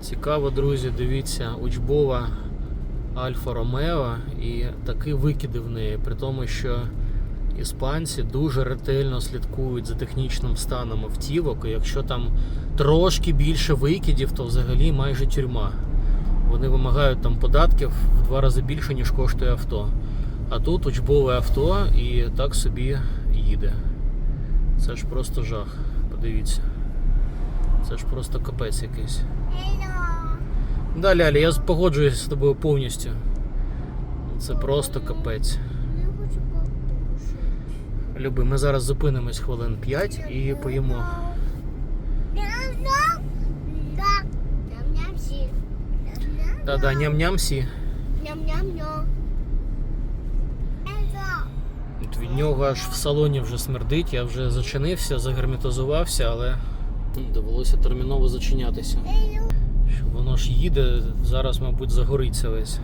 Цікаво, друзі, дивіться, учбова Альфа Ромео і такі викиди в неї, при тому, що іспанці дуже ретельно слідкують за технічним станом автівок. І якщо там трошки більше викидів, то взагалі майже тюрма. Вони вимагають там податків в два рази більше, ніж коштує авто. А тут учбове авто і так собі їде. Це ж просто жах. Подивіться. Це ж просто капець якийсь. Да, Ляля, я погоджуюсь з тобою повністю. Це просто капець. Люби, ми зараз зупинимось хвилин 5 і поїмо. Ням-ням. Да. Ням-ням-сі. Ням-ням. Да-да, ням-ням-сі. Ням-ням-ням. Від нього аж в салоні вже смердить, я вже зачинився, загерметизувався, але довелося терміново зачинятися. Що Воно ж їде, зараз, мабуть, загориться весь.